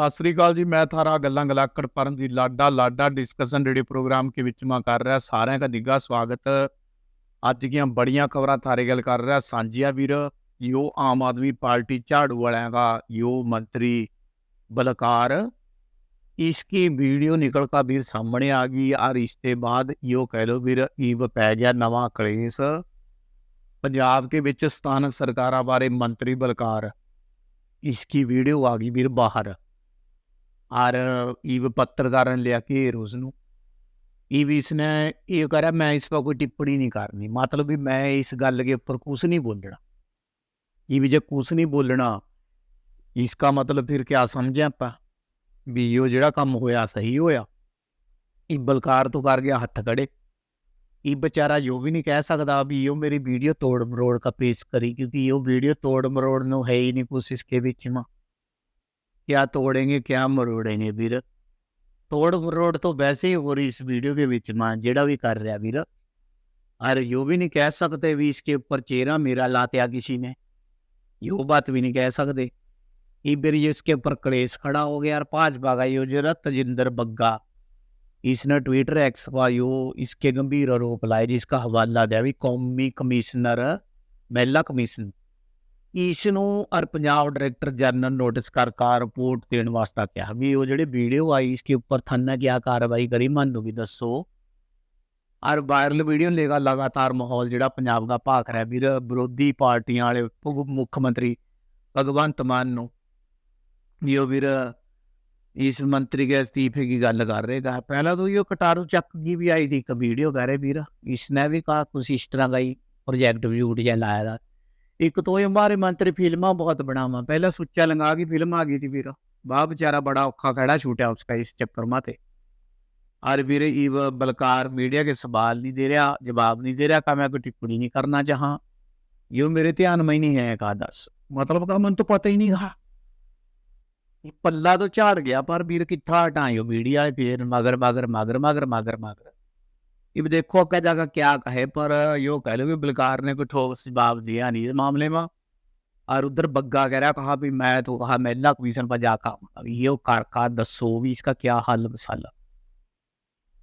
ਸਤਿ ਸ੍ਰੀ ਅਕਾਲ ਜੀ, ਮੈਂ ਥਾਰਾ ਗੱਲਾਂ ਗਲਾਕੜ ਪਰਮ ਦੀ ਲਾਡਾ ਲਾਡਾ ਡਿਸਕਸ਼ਨ ਰੇਡੀਓ ਪ੍ਰੋਗਰਾਮ ਕੇ ਵਿੱਚ ਮੈਂ ਕਰ ਰਿਹਾ, ਸਾਰਿਆਂ ਦਾ ਨਿੱਘਾ ਸਵਾਗਤ। ਅੱਜ ਦੀਆਂ ਬੜੀਆਂ ਖਬਰਾਂ ਥਾਰੇ ਗੱਲ ਕਰ ਰਿਹਾ, ਸਾਂਝਿਆ ਵੀਰ, ਯੋ ਆਮ ਆਦਮੀ ਪਾਰਟੀ ਝਾੜੂ ਵਾਲਿਆਂ ਦਾ, ਯੋ ਮੰਤਰੀ ਬਲਕਾਰ। ਇਸਕੀ ਵੀਡੀਓ ਨਿਕਲ ਕਾ ਵੀਰ ਸਾਹਮਣੇ ਆ ਗਈ, ਆ ਰਿਸ਼ਤੇ ਬਾਅਦ ਯੋ ਕਹਿ ਲੋ ਵੀਰ, ਈਵ ਪੈ ਗਿਆ ਨਵਾਂ ਕਲੇਸ਼। ਪੰਜਾਬ ਕੇ ਵਿੱਚ ਸਥਾਨਕ ਸਰਕਾਰਾਂ ਬਾਰੇ ਮੰਤਰੀ ਬਲਕਾਰ। ਇਸਕੀ ਵੀਡੀਓ ਆ ਗਈ ਵੀਰ ਬਾਹਰ। और ई पत्रकार ने लिया कि रोज न ई भी इसने ये कह रहा मैं इस पर कोई टिप्पणी नहीं करनी मतलब भी मैं इस गल के ऊपर कुछ नहीं बोलना ई भी जब कुछ नहीं बोलना इसका मतलब फिर क्या समझे आप भी यो जड़ा काम होया सही होया ई बलकार तो कर गया हथ खड़े ई बेचारा यो भी नहीं कह सकता भी यो मेरी वीडियो तोड़ मरोड़ का पेश करी क्योंकि यो वीडियो तोड़ मरोड़ नो है ही नहीं कुछ इसके बीच में क्या तोड़ेंगे क्या मरोड़ेंगे वीर तोड़ मरोड़ तो वैसे ही हो रही इस वीडियो के बीच में जेड़ा भी कर रहा वीर और यो भी नहीं कह सकते भी इसके ऊपर चेहरा मेरा लात्या किसी ने यो बात भी नहीं कह सकते ये फिर ये इसके ऊपर क्लेश खड़ा हो गया और भाजपा का यो जरा तजिंदर बग्गा इसने ट्विटर एक्स पर यो इसके गंभीर आरोप लाए जिसका हवाला दिया भी कौमी कमिश्नर महिला कमीशन ਇਸ ਨੂੰ ਅਰ ਪੰਜਾਬ ਡਾਇਰੈਕਟਰ ਜਨਰਲ ਨੋਟਿਸ ਕਰ ਕਾ ਰਿਪੋਰਟ ਦੇਣ ਵਾਸਤਾ ਕਿਹਾ ਵੀ ਉਹ ਜਿਹੜੇ ਵੀਡੀਓ ਆਈ ਇਸ ਕੇ ਉੱਪਰ ਥਾਨਾ ਕੀ ਕਾਰਵਾਈ ਕਰੀ, ਮੰਨੂ ਵੀ ਦੱਸੋ। ਔਰ ਵਾਇਰਲ ਵੀਡੀਓ ਲੇਗਾ ਲਗਾਤਾਰ ਮਾਹੌਲ ਜਿਹੜਾ ਪੰਜਾਬ ਦਾ ਭਾਖ ਰਿਹਾ ਵੀਰ, ਵਿਰੋਧੀ ਪਾਰਟੀਆਂ ਵਾਲੇ ਮੁੱਖ ਮੰਤਰੀ ਭਗਵੰਤ ਮਾਨ ਨੂੰ ਵੀ ਉਹ ਵੀਰ ਇਸ ਮੰਤਰੀ ਦੇ ਅਸਤੀਫੇ ਦੀ ਗੱਲ ਕਰ ਰਹੇ ਦਾ ਪਹਿਲਾਂ ਤੋਂ ਹੀ ਉਹ ਕਟਾਰੂ ਚੱਕ ਦੀ ਵੀ ਆਈ ਦੀ ਇੱਕ ਵੀਡੀਓ ਕਹ ਰਹੇ ਵੀਰ। ਇਸ ਨੇ ਵੀ ਕਾ ਤੁਸੀਂ ਇਸ ਤਰ੍ਹਾਂ ਗਈ ਪ੍ਰੋਜੈਕਟ ਵੀ ਉਠ ਜਾਂ ਲਾਇਆ ਦਾ। ਇੱਕ ਤੋਂ ਇਹ ਹਮਾਰੇ ਮੰਤਰੀ ਫਿਲਮਾਂ ਬਹੁਤ ਬਣਾਵਾ ਪਹਿਲਾਂ ਸੁੱਚਾ ਲੰਗਾ ਕੇ ਫਿਲਮ ਆ ਗਈ ਥੀ ਵੀਰ ਬਾ ਵਿਚਾਰਾ ਬੜਾ ਔਖਾ ਖੜਾ ਛੂਟਿਆ ਉਸਕਾ ਇਸ ਚੱਕਰ ਮਾਤੇ और ਵੀਰੇ ਈਵ ਬਲਕਾਰ ਮੀਡੀਆ के सवाल नहीं दे रहा जवाब नहीं दे रहा का मैं कोई टिप्पणी नहीं करना चाहा यो मेरे ध्यान में ही नहीं है का दस मतलब का मन तो पता ही नहीं रहा ये पल्ला तो झाड़ गया पर ਵੀਰ ਕਿੱਥਾ ਹਟਾਇਓ ਮੀਡੀਆ ਫੇਰ ਮਗਰ ਮਗਰ ਮਗਰ ਮਗਰ ਮਗਰ ਮਗਰ अब देखो क्या जगह क्या कहे पर यो कह लो कि बलकार ने कोई ठोस जवाब दिया नहीं इस मामले में और उधर बग्गा कह रहा कहा भी मैं तो कहा महिला कमीशन पर जाकर अभी ये कर का दसो भी इसका क्या हल मसाला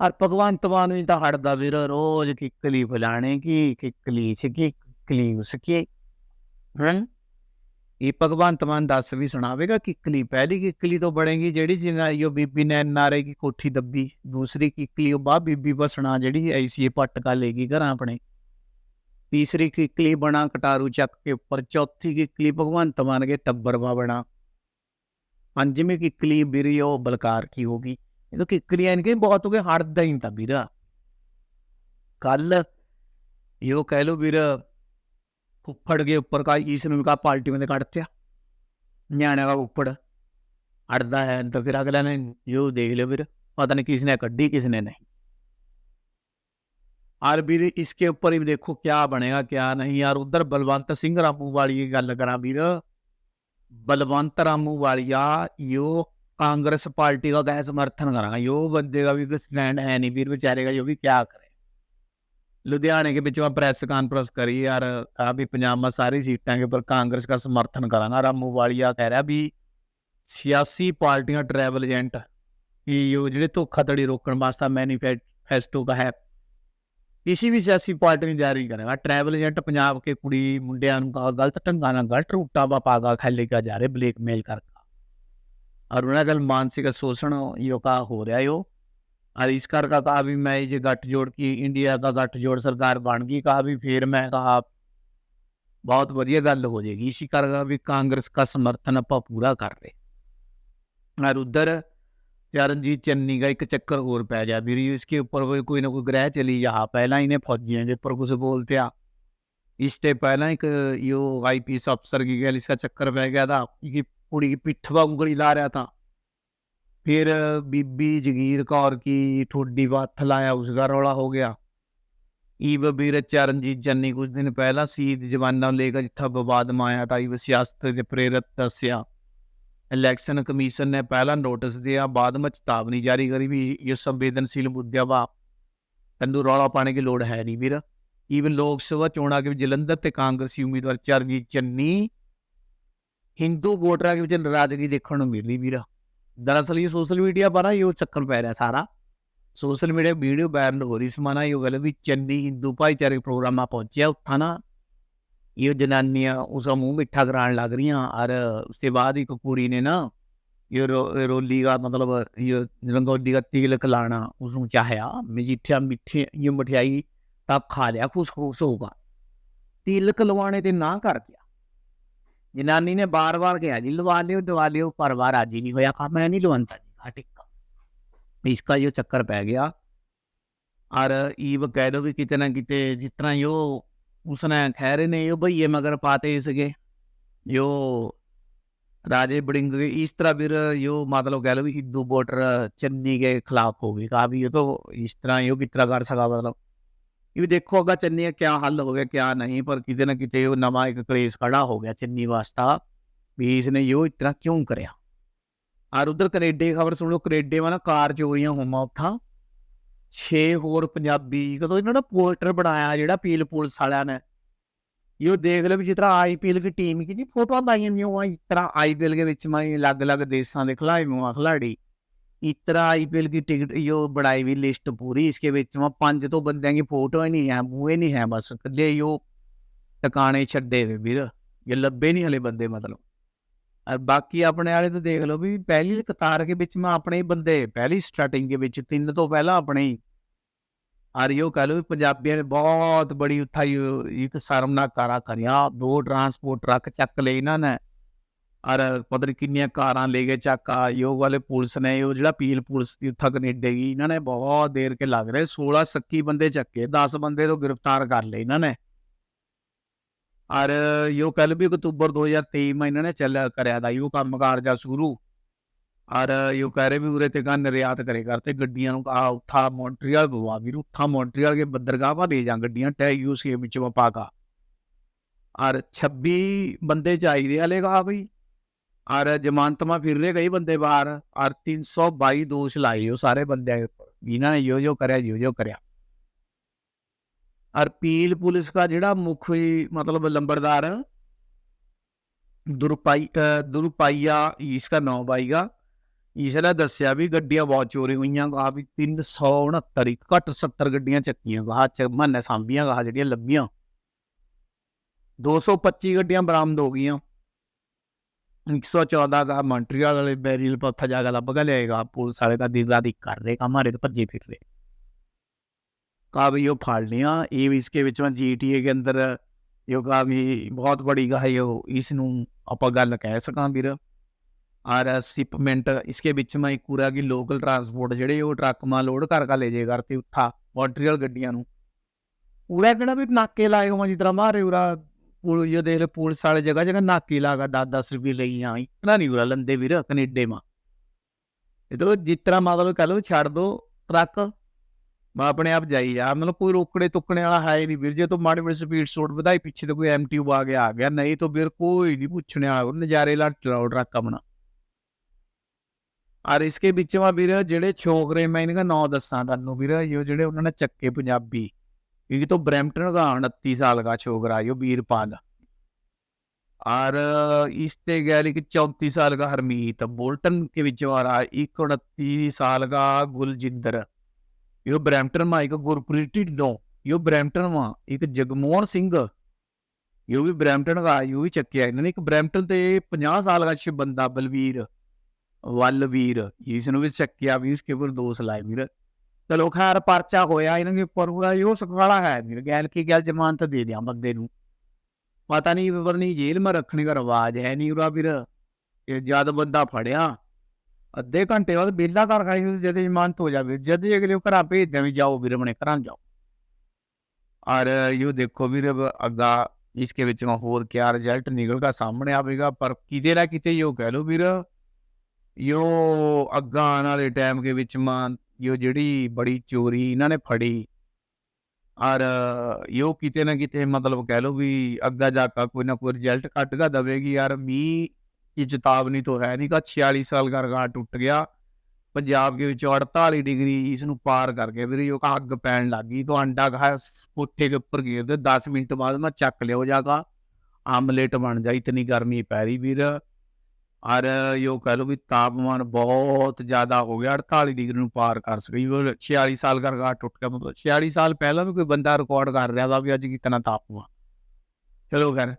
और भगवंत मान भी तो हटदा फिर रोज किकली फलाने की किकली इसकी किकली उसकी हैं ਇਹ ਭਗਵੰਤ ਮਾਨ ਦੱਸ ਵੀ ਸੁਣਾਵੇਗਾ ਕਿੱਕਲੀ ਪਹਿਲੀ ਕਿੱਕਲੀ ਤੋਂ ਬਣੇਗੀ ਜਿਹੜੀ ਜਿਨਾ ਯੋ ਬੀਬੀ ਨੇ ਨਾਰੇ ਕੀ ਕੋਠੀ ਦੱਬੀ, ਦੂਸਰੀ ਕਿਕਲੀ ਉਹ ਬਾ ਬੀਬੀ ਬਸਣਾ ਜਿਹੜੀ ਐਸੀ ਪਟਕਾ ਲੇਗੀ ਘਰਾਂ ਆਪਣੇ। ਤੀਸਰੀ ਕਿਕਲੀ ਬਣਾ ਕਟਾਰੂ ਚੱਕ ਕੇ ਉੱਪਰ, ਚੌਥੀ ਕਿਕਲੀ ਭਗਵੰਤ ਮਾਨ ਕੇ ਟੱਬਰਵਾ ਬਣਾ। ਪੰਜਵੀਂ ਕਿਕਲੀ ਵੀਰਿਓ ਬਲਕਾਰ ਕੀ ਹੋਗੀ ਇਹ ਤਾਂ ਕਿਕਲੀਆਂ ਇਨਕੇ ਬਹੁਤ ਹੋ ਗਏ ਹੜਦਾ ਹੀ ਤਾਂ ਵੀਰਾ। ਕੱਲ ਯੋ ਕਹਿ ਲੋ ਵੀਰ फुफड़ के ऊपर का इसने कहा पार्टी में काट दिया न्याणे का ऊपर अड़ता है तो फिर अगले ने यो देख लियो फिर पता नहीं किसने कड्डी किसने नहीं और फिर इसके ऊपर ही देखो क्या बनेगा क्या नहीं यार उधर बलवंत सिंह रामू वाली की गल करा वीर बलवंत रामू वालिया यो कांग्रेस पार्टी का क्या समर्थन करांगा यो बंदे का भी कोई स्टैंड है नहीं वीर बेचारे का जो भी क्या करे लुधियाने के बीच में प्रेस कॉन्फ्रेंस करी यार कहा भी पंजाब में सारी सीटें के ऊपर कांग्रेस का समर्थन करांगा रामू वालिया कह रहा भी सियासी पार्टियां ट्रैवल एजेंट कि यो ਜਿਹੜੇ ਧੋਖਾਧੜੀ ਰੋਕਣ ਵਾਸਤੇ ਮੈਨੀਫੈਸਟੋ का है किसी भी सियासी पार्टी ने जारी करेगा ट्रैवल एजेंट पंजाब के कुड़ी मुंडिया का गलत ढंगा ਨਾਲ ਗਲਤ ਰੂਟਾ ਵਾ ਪਾਗਾ ਖੈਲੇ ਕਾ ਜਾ ਰਹੇ ਬਲੈਕਮੇਲ ਕਰਕਾ ਔਰ ਉਹਨਾਂ ਦਾ ਮਾਨਸਿਕ ਸ਼ੋਸ਼ਣ ਯੋ ਕਾ ਹੋ ਰਿਹਾ ਯੋ और इस कर का कहा भी मैं ये गठजोड़ की इंडिया का गठजोड़ सरकार बन गई कहा भी फिर मैं कहा बहुत बढ़िया गल हो जाएगी इसी कर का भी कांग्रेस का समर्थन आप पूरा कर रहे और उधर चरणजीत चन्नी का एक चक्कर और पै गया भी इसके ऊपर कोई कोई ना कोई ग्रह चली यहाँ पहला इन्हें फौजियों के ऊपर कुछ बोलते आ इससे पहला एक यो आई पी एस अफसर की गल इसका चक्कर पै गया था कि कुड़ी की पिठ पर उंगली ला रहा था ਫਿਰ ਬੀਬੀ ਜਗੀਰ ਕੌਰ ਕੀ ਠੋਡੀ ਵਾਥ ਲਾਇਆ, ਉਸ ਦਾ ਰੌਲਾ ਹੋ ਗਿਆ। ਈਬ ਬੀਰ ਚਰਨਜੀਤ ਜੰਨੀ ਕੁਝ ਦਿਨ ਪਹਿਲਾਂ ਸੀ ਜਵਾਨਾਂ ਲੈ ਕੇ ਜਿੱਥਾ ਵਿਵਾਦ ਮਾਇਆ ਤਾਂ ਈਬ ਸਿਆਸਤ ਦੇ ਪ੍ਰੇਰਿਤ ਦੱਸਿਆ। ਇਲੈਕਸ਼ਨ ਕਮਿਸ਼ਨ ਨੇ ਪਹਿਲਾਂ ਨੋਟਿਸ ਦਿਆ, ਬਾਅਦ ਵਿੱਚ ਚੇਤਾਵਨੀ ਜਾਰੀ ਕਰੀ ਵੀ ਇਹ ਸੰਵੇਦਨਸ਼ੀਲ ਮੁੱਦਿਆ ਵਾ ਤੰਦੂ ਰੌਲਾ ਪਾਣੇ ਦੀ ਲੋੜ ਹੈ ਨਹੀਂ ਵੀਰ। ਈਵਨ ਲੋਕ ਸਭਾ ਚੋਣਾਂ ਦੇ ਵਿੱਚ ਜਲੰਧਰ ਤੇ ਕਾਂਗਰਸੀ ਉਮੀਦਵਾਰ ਚਰਨਜੀਤ ਚੰਨੀ ਹਿੰਦੂ ਵੋਟਰਾਂ ਦੇ ਵਿੱਚ ਨਾਰਾਜ਼ਗੀ ਦੇਖਣ ਨੂੰ ਮਿਲੀ ਵੀਰਾ। दरअसल ये सोशल मीडिया पर ना ये चक्कर पै रहा सारा सोशल मीडिया वीडियो वायरल हो रही समाना ये गल भी चन्नी हिंदू भाईचारे प्रोग्राम पहुंचे उत्था ना ये जनानियां उसका मुंह मिठा कराने लग रही और उसके बाद एक कुड़ी ने ना ये रो, रोली का मतलब ये रंगोली का तिल खिलाना उसको चाहया मजीठिया मिठी ये मठियाई तब खा लिया खुश खुश होगा तिलक लवाने ते ना कर दिया जनानी ने बार बार कहा जी लवा लियो दवा लियो पर बार आज ही नहीं होया कहा मैं नहीं लवाता जी कहा टिक्का इसका यो चक्कर पै गया और ईव कह दो भी किते ना किते जितना यो उसने खैर ने यो भैये मगर पाते इसके यो राजे बड़िंग के इस तरह फिर यो मतलब कह लो भी हिंदू वोटर चन्नी के खिलाफ हो गई कहा भी ये तो इस तरह यो किस तरह कर सका मतलब ਕਿ ਦੇਖੋ ਅਗਾ ਚੰਨੀ ਦਾ ਕੀ ਹੱਲ ਹੋ ਗਿਆ ਕੀ ਨਹੀਂ, ਪਰ ਕਿਤੇ ਨਾ ਕਿਤੇ ਉਹ ਨਵਾਂ ਇੱਕ ਕਲੇਸ਼ ਖੜਾ ਹੋ ਗਿਆ ਚੰਨੀ ਵਾਸਤਾ ਵੀ ਇਸ ਨੇ ਇਹੋ ਇਤਨਾ ਕਿਉਂ ਕਰਿਆ? ਆਰ ਉਧਰ ਕੈਨੇਡੇ ਖਬਰ ਸੁਣ ਲਓ ਕੈਨੇਡੇ ਵਾਲਾ ਕਾਰ ਚੋਰੀਆਂ ਹੋਮਾ ਉੱਥਾਂ। 6 ਹੋਰ ਪੰਜਾਬੀ, ਕਦੋਂ ਇਹਨਾਂ ਦਾ ਪੋਸਟਰ ਬਣਾਇਆ ਜਿਹੜਾ ਪੀਲ ਪੁਲਿਸ ਵਾਲਿਆਂ ਨੇ? ਇਹ ਦੇਖ ਲਓ ਵੀ ਜਿਸ ਤਰ੍ਹਾਂ ਆਈਪੀਐਲ ਦੀ ਟੀਮ ਕੀ ਫੋਟੋਆਂ ਲਾਈਆਂ ਨੇ ਉਹ ਇਸ ਤਰ੍ਹਾਂ ਆਈਪੀਐਲ ਦੇ ਵਿੱਚ ਮੈਂ ਅਲੱਗ-ਅਲੱਗ ਦੇਸ਼ਾਂ ਦੇ ਖਿਡਾਰੀਆਂ ਖਿਲਾੜੀ ਖਿਲਾੜੀ इस तरह आईपीएल की टिकट यो बढ़ाई हुई लिस्ट पूरी इसके बीच में पांच तो बंदे की फोटो ही नहीं है मुँह नहीं है बस कले यो टकाने छड़े हुए ਵੀਰ ये लब्बे नहीं हले बंदे मतलब और बाकी अपने वाले तो देख लो भी पहली कतार के बीच में अपने ही बंदे पहली स्टार्टिंग के बीच तीन तो पहला अपने ही और यो कह लो भी पंजाबियों ने बहुत बड़ी उत्था एक शर्मनाक कारा करिया दो ट्रांसपोर्ट ट्रक ਚੱਕ ਲਏ ਇਹਨਾਂ ਨੇ ਔਰ ਪਤਾ ਕਿੰਨੀਆਂ ਕਾਰਾਂ ਲੈ ਕੇ ਚੱਕਾ ਯੋਗ ਵਾਲੇ ਪੁਲਿਸ ਨੇ, ਉਹ ਜਿਹੜਾ ਪੀਲ ਪੁਲਿਸ ਦੀ ਉੱਥਾ ਕੈਨੇਡਾ ਗਈ ਇਹਨਾਂ ਨੇ ਬਹੁਤ ਦੇਰ ਕੇ ਲੱਗ ਰਹੇ 16 ਸੱਕੀ ਬੰਦੇ ਚੱਕੇ 10 ਬੰਦੇ ਤੋਂ ਗ੍ਰਿਫਤਾਰ ਕਰ ਲਏ ਇਹਨਾਂ ਨੇ। ਔਰ ਯੋ ਕੱਲ ਵੀ ਅਕਤੂਬਰ 2023 ਮੈਂ ਇਹਨਾਂ ਨੇ ਚੱਲ ਕਰਿਆ ਦਾ ਯੋ ਕੰਮਕਾਰ ਜਾਂ ਸ਼ੁਰੂ। ਔਰ ਯੋ ਕਹਿ ਰਹੇ ਵੀ ਉਰੇ ਤੇ ਕਨ ਨਿਰਯਾਤ ਕਰੇ ਕਰਤੇ ਗੱਡੀਆਂ ਨੂੰ ਆ ਉੱਥਾ ਮੌਂਟਰੀਅਲ ਬਵਾ ਵੀਰ, ਉੱਥਾ ਮੌਂਟਰੀਅਲ ਕੇ ਬੰਦਰਗਾਹਾਂ ਦੇ ਜਾ ਗੱਡੀਆਂ ਟੈ ਯੂਸੀਏ ਵਿੱਚ ਵਪਾਗਾ ਔਰ 26 ਬੰਦੇ ਚਾਹੀਦੇ ਹਲੇ ਕਹਾ ਬਈ। ਔਰ ਜਮਾਨਤਮਾ ਫਿਰ ਰਹੇ ਕਈ ਬੰਦੇ ਬਾਹਰ, ਔਰ 322 ਦੋਸ਼ ਲਾਏ ਉਹ ਸਾਰੇ ਬੰਦਿਆਂ ਉੱਪਰ। ਇਹਨਾਂ ਨੇ ਜੋ ਜੋ ਕਰਿਆ ਜੋ ਜੋ ਕਰਿਆ। ਔਰ ਪੀਲ ਪੁਲਿਸ ਦਾ ਜਿਹੜਾ ਮੁੱਖ ਮਤਲਬ ਲੰਬਰਦਾਰ ਦੁਰਪਾਈ ਦੁਰਪਾਈਆ ਇਸ ਦਾ ਨਾਮ ਬਾਈਗਾ ਇਸ ਨੇ ਦੱਸਿਆ ਵੀ ਗੱਡੀਆਂ ਬਹੁਤ ਚੋਰੀ ਹੋਈਆਂ ਕਹਾ ਵੀ 369 ਘੱਟ 70 ਗੱਡੀਆਂ ਚੱਕੀਆਂ ਕਹਾ ਚ ਮਹਨੇ ਸਾਂਭੀਆਂ ਕਹਾ ਜਿਹੜੀਆਂ ਲੱਭੀਆਂ। 225 ਗੱਡੀਆਂ ਬਰਾਮਦ ਹੋ ਗਈਆਂ। 114 का मॉन्ट्रियल वाले बैरियल पर उत्था जाकर लभ का लेगा पुलिस वाले का दिन रात एक कर रहे काम हमारे तो भज्जे फिर रहे कहा भाई यो फाड़ लिया ये इसके बीच में जी टी ए के अंदर यो कहा भी बहुत बड़ी का है यो इस आप गल कह सका वीर और सिपमेंट इसके बीच में एक पूरा की लोकल ट्रांसपोर्ट जेडे वो ट्रक में लोड कर कर ले जे करते उत्था मॉन्ट्रियल गड्डियां पूरा कहना भी नाके लाए हो जिस तरह मारे उरा ਪੁਲ ਇਹ ਦੇਖ ਲੈ ਪੁਲਿਸ ਵਾਲੇ ਜਗ੍ਹਾ ਜਗ੍ਹਾ ਨਾਕੇ ਲਾਗਾ 10-10 ਰੁਪਏ ਲਈ ਆ ਇਤਨਾ ਨਹੀਂ ਉਰਾ ਲੰਦੇ ਵੀਰ, ਕੈਨੇਡੇ ਮਾ। ਇਹ ਤਾਂ ਮਤਲਬ ਕਹ ਲਓ ਛੱਡ ਦੋ, ਟਰੱਕ, ਮੈਂ ਆਪਣੇ ਆਪ ਜਾਈ ਜਾ ਮਤਲਬ ਕੋਈ ਰੋਕੜੇ ਤੁਕਣੇ ਵਾਲਾ ਹੈ ਨਹੀਂ ਵੀਰ। ਜੇ ਤੋਂ ਮਾੜੀ ਮੋਟੀ ਸਪੀਡ ਸੋਟ ਵਧਾਈ, ਪਿੱਛੇ ਤੋਂ ਕੋਈ ਐਮਟੀਯੂ ਆ ਗਿਆ ਆ ਗਿਆ। ਨਹੀਂ ਤਾਂ ਵੀਰ ਕੋਈ ਨਹੀਂ ਪੁੱਛਣੇ ਵਾਲਾ। ਨਜ਼ਾਰੇ ਲਾ ਚਲਾਓ ਟਰੱਕ ਆਪਣਾ। ਔਰ ਇਸਕੇ ਵਿੱਚ ਮਾ ਵੀਰ, ਜਿਹੜੇ ਛੋਕਰੇ, ਮੈਂ ਇਹਨਾਂ ਦਾ ਨਾਂ ਦੱਸਾਂ ਤੁਹਾਨੂੰ ਵੀਰ। ਇਹ ਜਿਹੜੇ ਉਹਨਾਂ ਨੇ ਚੱਕੇ ਪੰਜਾਬੀ। एक तो ब्रैम्पटन का उनतीस साल का छोकरा यो वीरपाल और इसते गया कि चौंतीस साल का हरमीत बोल्टन के बिच वाला एक उनतीस साल का गुलजिंदर यो ब्रैम्पटन में एक गुरप्रीत ढिल्लों यो ब्रैम्पटन में एक जगमोहन सिंह यो भी ब्रैम्पटन का यो भी चक्किया इन्होंने एक ब्रैम्पटन ते पंजाह साल का छ बंदा बलवीर वलवीर इसने भी चक्किया भी इसके ऊपर दोष लाए वीर ਚਲੋ ਖੈਰ ਪਰਚਾ ਹੋਇਆ, ਇਹਨਾਂ ਦੇ ਉੱਪਰ ਪੂਰਾ ਇਹ ਸਖਾਲਾ ਹੈ ਵੀਰ ਗੈਲ ਕੀ, ਗੱਲ ਜ਼ਮਾਨਤ ਦੇ ਦਿਆਂ ਬੰਦੇ ਨੂੰ। ਪਤਾ ਨਹੀਂ ਪਤਾ ਜੇਲ੍ਹ ਮੈਂ ਰੱਖਣੇ ਦਾ ਰਵਾਜ ਹੈ ਨਹੀਂ ਉਰਾ ਵੀਰ। ਇਹ ਜਦ ਬੰਦਾ ਫੜਿਆ, ਅੱਧੇ ਘੰਟੇ ਬਾਅਦ ਬੇਲਾ ਕਰ ਖਾਈ ਜਦ ਜ਼ਮਾਨਤ ਹੋ ਜਾਵੇ। ਜਦ ਅਗਲੇ ਘਰਾਂ ਭੇਜਦੇ ਵੀ ਜਾਓ ਵੀਰ, ਆਪਣੇ ਘਰਾਂ ਜਾਓ। ਔਰ ਇਹ ਦੇਖੋ ਵੀਰ ਅੱਗਾ ਇਸਕੇ ਵਿੱਚ ਹੋਰ ਕਿਆ ਰਿਜ਼ਲਟ ਨਿਕਲ ਕੇ ਸਾਹਮਣੇ ਆਵੇਗਾ, ਪਰ ਕਿਤੇ ਨਾ ਕਿਤੇ ਇਹ ਕਹਿ ਲੋ ਵੀਰ, ਯੋ ਅੱਗਾ ਆਉਣ ਵਾਲੇ ਟਾਈਮ ਕੇ ਵਿੱਚ ਮਾਂ ਕਿ ਉਹ ਜਿਹੜੀ ਬੜੀ ਚੋਰੀ ਇਹਨਾਂ ਨੇ ਫੜੀ ਔਰ ਇਹੋ ਕਿਤੇ ਨਾ ਕਿਤੇ ਮਤਲਬ ਕਹਿ ਲਓ ਵੀ ਅੱਗਾ ਜਾ ਕੇ ਕੋਈ ਨਾ ਕੋਈ ਰਿਜ਼ਲਟ ਕੱਢਗਾ ਦਵੇਗੀ ਯਾਰ ਮੀ ਇਹ ਚੇਤਾਵਨੀ ਤੋਂ ਹੈ ਨਹੀਂ ਕਿ 46 ਸਾਲ ਗਰਗਾ ਟੁੱਟ ਗਿਆ, ਪੰਜਾਬ ਦੇ ਵਿੱਚ 48 ਡਿਗਰੀ ਇਸ ਨੂੰ ਪਾਰ ਕਰ ਗਿਆ ਵੀਰੇ, ਉਹ ਅੱਗ ਪੈਣ ਲੱਗੀ ਤਾਂ ਅੰਡਾ ਖਾ ਕੋਠੇ ਦੇ ਉੱਪਰ ਗਿਰਦੇ 10 ਮਿੰਟ ਬਾਅਦ ਮੈਂ ਚੱਕ ਲਿਓ ਜਾਗਾ, ਆਮਲੇਟ ਬਣ ਜਾ, ਇਤਨੀ ਗਰਮੀ ਪੈ ਰਹੀ ਵੀਰ। ਔਰ ਯੋ ਕਹ ਲਓ ਵੀ ਤਾਪਮਾਨ ਬਹੁਤ ਜ਼ਿਆਦਾ ਹੋ ਗਿਆ 48 ਡਿਗਰੀ ਨੂੰ ਪਾਰ ਕਰ ਸਕੀ। ਉਹ 46 ਸਾਲ ਦਾ ਰਿਕਾਰਡ ਟੁੱਟ ਗਿਆ, ਮਤਲਬ 46 ਸਾਲ ਪਹਿਲਾਂ ਵੀ ਕੋਈ ਬੰਦਾ ਰਿਕਾਰਡ ਕਰ ਰਿਹਾ था ਵੀ ਅੱਜ ਕਿਤਨਾ ਤਾਪਮਾਨ। ਚਲੋ ਖੈਰ,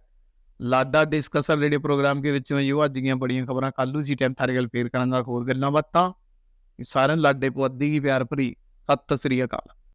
ਲਾਡਾ ਡਿਸਕਸਰ ਰੇਡੀਓ ਪ੍ਰੋਗਰਾਮ ਦੇ ਵਿੱਚ ਯੋ ਅੱਜ ਦੀਆਂ ਬੜੀਆਂ ਖਬਰਾਂ ਕੱਲੂ ਸੀ ਟਾਈਮ ਥਾਰੇ ਗੱਲ ਫੇਰ ਕਰਾਂਗਾ ਹੋਰ ਗੱਲਾਂ ਬਾਤਾਂ। ਸਾਰਿਆਂ ਨੂੰ ਲਾਡੇ ਪੁੱਦੀ ਹੀ ਪਿਆਰ ਭਰੀ, ਸਤਿ ਸ੍ਰੀ ਅਕਾਲ।